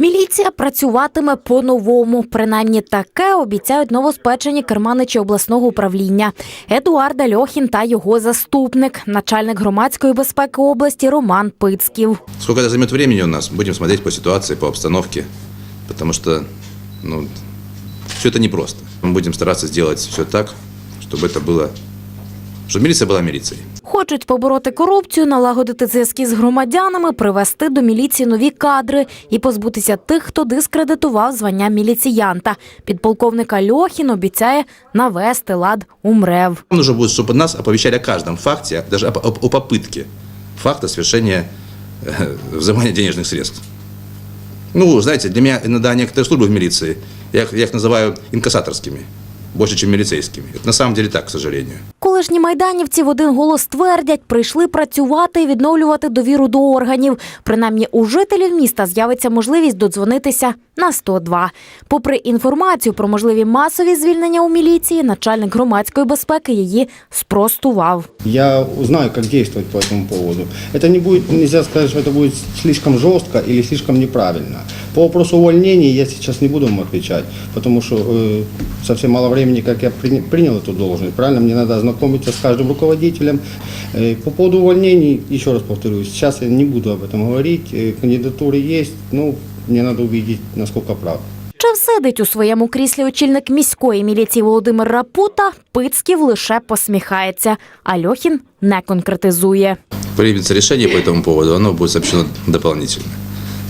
Міліція працюватиме по-новому. Принаймні таке обіцяють новоспечені керманичі обласного управління Едуард Альохін та його заступник, начальник громадської безпеки області Роман Пицьків. Сколько это займет времени у нас, будем смотреть по ситуации, по обстановке, потому что ну, все это непросто. Мы будем стараться сделать все так, чтобы это было, чтобы милиция была милицией. Хочуть побороти корупцію, налагодити зв'язки з громадянами, привести до міліції нові кадри і позбутися тих, хто дискредитував звання міліціянта. Підполковник Альохін обіцяє навести лад у МРЕВ. Нам нужно будет, чтобы нас оповещали о каждом факте, даже о, о- о попытке факта совершения э, взимания денежных средств. Ну, знаете, для меня иногда некоторые службы в милиции, я их, я их называю инкассаторскими, больше, чем милицейскими. Это на самом деле так, к сожалению. Колишні майданівці в один голос твердять, прийшли працювати і відновлювати довіру до органів. Принаймні у жителів міста з'явиться можливість додзвонитися на 102. Попри інформацію про можливі масові звільнення у міліції, начальник громадської безпеки її спростував. Я узнаю, как действовать по этому поводу. Это не будет, нельзя сказать, что это будет слишком жестко или слишком неправильно. По вопросу увольнения я сейчас не буду вам отвечать, потому что э, совсем мало времени, как я приня- принял эту должность. Правильно, мне надо ознакомиться с каждым руководителем. Э, по поводу увольнений, еще раз повторюсь, сейчас я не буду об этом говорить. Э, кандидатуры есть, ну, мне надо увидеть, насколько прав. Чи всидить у своєму кріслі очільник міської міліції Володимир Рапута, Пицьків лише посміхається. А Льохін не конкретизує. Примется решение по этому поводу, оно будет сообщено дополнительно.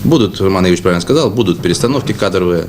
Будут, Роман Ильич правильно сказал, будут перестановки кадровые.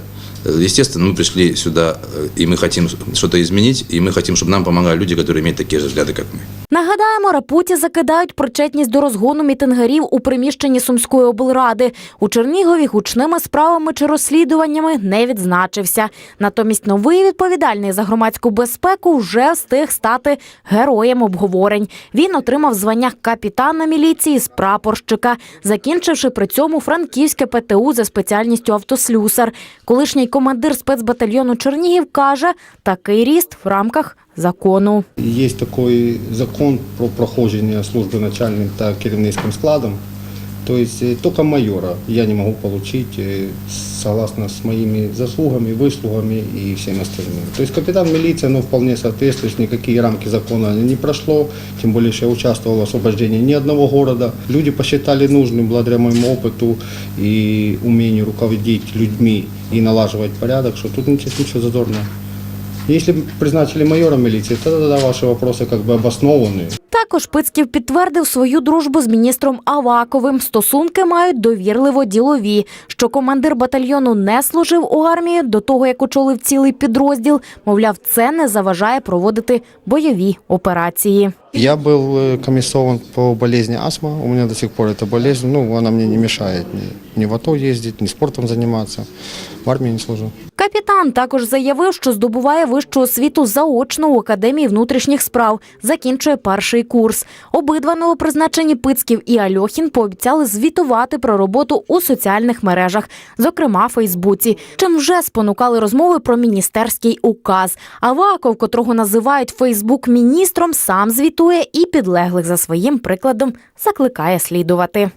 Э, Естественно, мы пришли сюда, э, и мы хотим что-то изменить, и мы хотим, чтобы нам помогали люди, которые имеют такие же взгляды, как мы. Нагадаємо, Рапуті закидають причетність до розгону мітингарів у приміщенні Сумської облради. У Чернігові гучними справами чи розслідуваннями не відзначився. Натомість новий відповідальний за громадську безпеку вже встиг стати героєм обговорень. Він отримав звання капітана міліції з прапорщика, закінчивши при цьому франківське ПТУ за спеціальністю автослюсар. Колишній командир спецбатальйону Чернігів каже, такий ріст в рамках закону. Есть такой закон про прохождение службы начальным та керівницьким складом. То есть э, только майора я не могу получить э, согласно с моими заслугами, выслугами и всем остальным. То есть капитан милиции, ну, вполне соответствует, никакие рамки закона не прошло, тем более, что я участвовал в освобождении ни одного города. Люди посчитали нужным, благодаря моему опыту и умению руководить людьми и налаживать порядок, что тут ничего, ничего зазорного. Если бы призначили майора милиции, то тогда ваши вопросы как бы обоснованы. Також Пицьків підтвердив свою дружбу з міністром Аваковим. Стосунки мають довірливо ділові. Що командир батальйону не служив у армії до того, як очолив цілий підрозділ. Мовляв, це не заважає проводити бойові операції. Я был э, комиссован по болезни астма. У меня до сих пор эта болезнь, ну, она мне не мешает ни, ни в АТО ездить, ни спортом заниматься. В армии не служу. Капітан також заявив, що здобуває вищу освіту заочно у Академії внутрішніх справ. Закінчує перший курс. Обидва новопризначені Пицьків і Альохін пообіцяли звітувати про роботу у соціальних мережах, зокрема Фейсбуці, чим вже спонукали розмови про міністерський указ. Аваков, котрого називають Фейсбук міністром, сам звітує і підлеглих за своїм прикладом закликає слідувати.